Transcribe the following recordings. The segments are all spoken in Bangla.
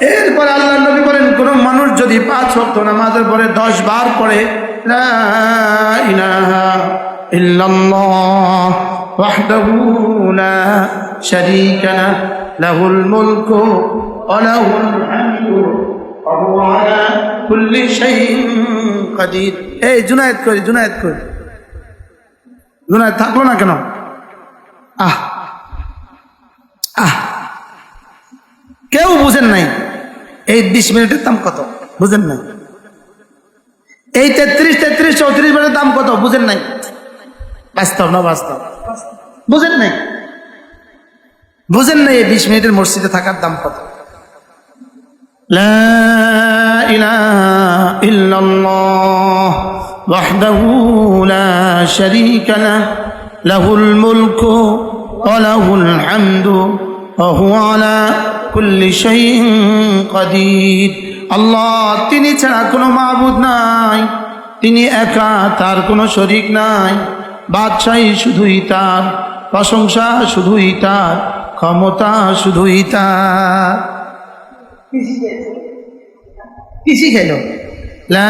এরপরে আল্লাহ নবী বলেন, কোন মানুষ যদি পাঁচ ভক্ত নামাজের পরে দশ বার কাদির। এই, জুনায়েদ করি জুনায়েদ করি। থাকল না কেন? আহ আহ। কেউ বুঝেন নাই। এই বিশ মিনিটের দাম কত? বুঝেন নাই? এই তেত্রিশ তেত্রিশ, চৌত্রিশ মিনিটের দাম কত? বুঝেন নাই? বাস্তব না বাস্তব? বুঝেন নাই? বুঝেন নাই এই বিশ মিনিটের মসজিদে থাকার দাম কত? وحده لا شريك له له الملك وله الحمد وهو على كل شيء قدير আল্লাহ তিনি ছাড়া কোনো মাবুদ নাই তিনি একা তার কোনো শরিক নাই বাদশাহী শুধুই তার প্রশংসা শুধুই তার ক্ষমতা শুধুই তার কি শিখাইল لا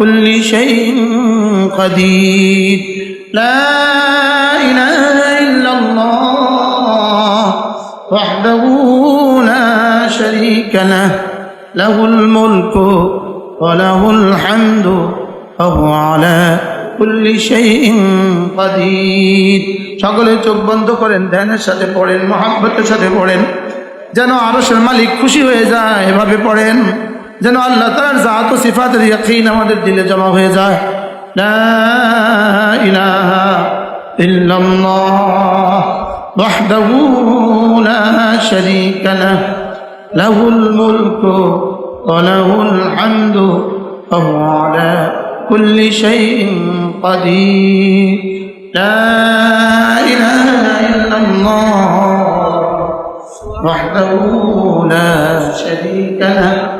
كل شيء قدير لا إله إلا الله وحده لا شريك له له الملك وله الحمد وهو على كل شيء قدير সকলে চোখ বন্ধ করেন ধ্যানের সাথে পড়েন মহাব্বতের সাথে পড়েন যেন আরশের মালিক খুশি হয়ে যায় এভাবে পড়েন যেন আল্লাহ তালার জাত ও সিফাতের ইয়াকিন আমাদের দিলে জমা হয়ে যায়। وحده لا شريك له له الملك وله الحمد وهو على كل شيء قدير لا إله إلا الله وحده لا شريك له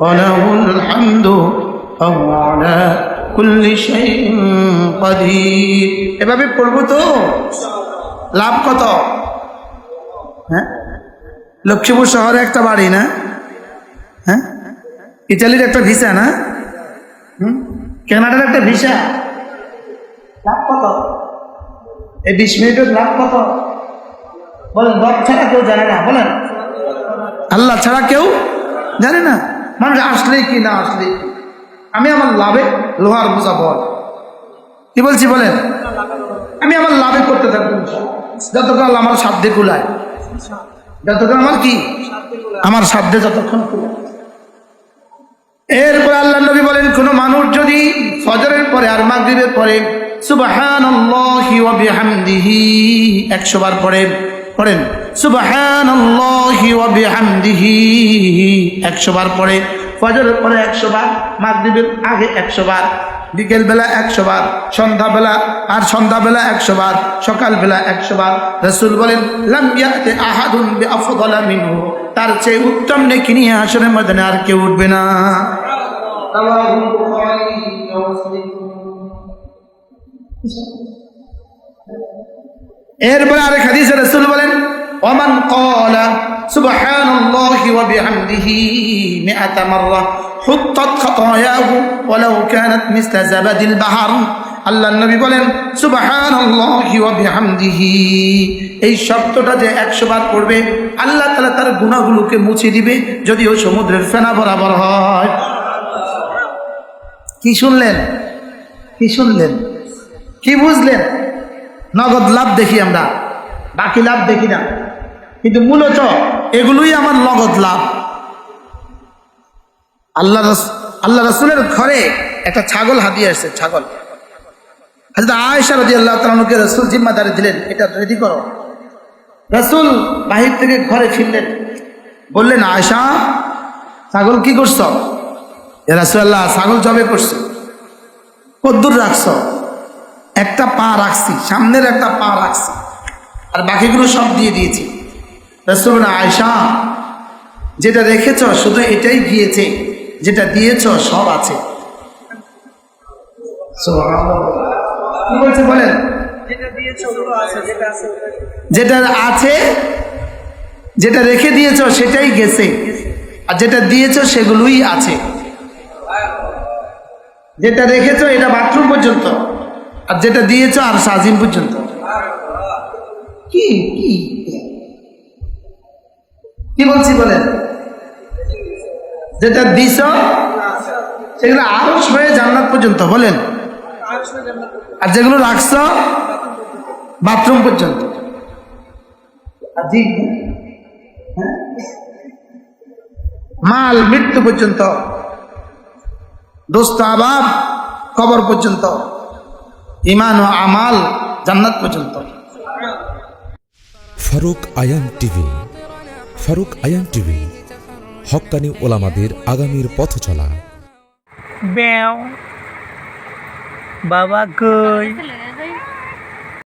وله الحمد وهو على كل شيء قدير এভাবে পড়বো তো লাভ কত হ্যাঁ লক্ষ্মীপুর শহরে একটা বাড়ি না হ্যাঁ ইটালির একটা ভিসা না হুম? কানাডার একটা ভিসা লাভ কত এই বিশ মিনিটের লাভ কত বলেন রব ছাড়া কেউ জানে না বলেন আল্লাহ ছাড়া কেউ জানে না মানুষ আসলে কি, না আসলে আমি আমার লাভে লোহার বোঝা বল কি বলছি বলেন? আমি আমার লাভে করতে থাকব যতক্ষণ আমার সাধ্যে কুলায়। যতক্ষণ আমার কি? আমার সাধ্যে যতক্ষণ কুলায়। এরপর আল্লাহ নবী বলেন, কোন মানুষ যদি ফজরের পরে আর মাগরিবের পরে বিহামদিহি 100 বার পরে পড়েন। 100 বার পড়ে ফজরের পরে 100 বার মাগরিবের আগে 100 বার বিকেল বেলা একশো বার সন্ধ্যাবেলা আর সন্ধ্যাবেলা একশো বার সকালবেলা একশো বার রসুল বলেন, লাম ইয়াতে আহাদুন বি মিনহু। তার চেয়ে উত্তম নেকি নিয়ে আসরের ময়দানে আর কেউ উঠবে না। এরপরে আরেক হাদিসে রাসূল বলেন ওমান ক্বালা, সুবহানাল্লাহি ওয়া বিহামদিহি মিআতা মাররা, হুত্তাত খাতায়াহু ওয়ালাউ কানাত মিসলা জাবাদিল বাহর। আল্লাহ নবী বলেন ওয়া বিহামদিহি। এই শব্দটা যে 100 বার পড়বে, আল্লাহ তাআলা তার গুনাহগুলোকে মুছে দিবে যদিও সমুদ্রের ফেনা বরাবর হয়। কি শুনলেন? কি শুনলেন? কি বুঝলেন? নগদ লাভ দেখি আমরা, বাকি লাভ দেখি না। কিন্তু মূলত এগুলোই আমার নগদ লাভ। আল্লাহ আল্লাহ রসুলের ঘরে একটা ছাগল হাতিয়ে আসছে, ছাগল। হাজরত আয়েশা রাজি আল্লাহ তালকে রসুল জিম্মাদারি দিলেন, এটা রেডি করো। রসুল বাহির থেকে ঘরে ফিরলেন। বললেন, আয়েশা, ছাগল কি করছ? রাসুল্লাহ ছাগল জবে করছে। কদ্দুর রাখছ। একটা পা রাখছি, সামনের একটা পা রাখছি। আর বাকিগুলো সব দিয়ে দিয়েছি। রসুল আয়সা যেটা রেখেছ শুধু এটাই গিয়েছে যেটা দিয়েছ সব আছে। কি বলছে বলেন? যেটা আছে যেটা রেখে দিয়েছ সেটাই গেছে আর যেটা দিয়েছ সেগুলোই আছে। যেটা রেখেছ এটা বাথরুম পর্যন্ত আর যেটা দিয়েছ আর সাজিম পর্যন্ত। কি কি? কি বলছি বলেন? যেটা দিছ সেগুলো আরও হয়ে জান্নাত পর্যন্ত, বলেন। আর যেগুলো রাখছ, বাথরুম পর্যন্ত? হ্যাঁ? মাল, মৃত্যু পর্যন্ত। দোস্ত আবাব, কবর পর্যন্ত। ইমান ও আমাল, জান্নাত পর্যন্ত। ফারুক আয়ান টিভি ফারুক আয়ান টিভি হকানি ওলামাদের আগামীর পথ চলা। বাবা কই?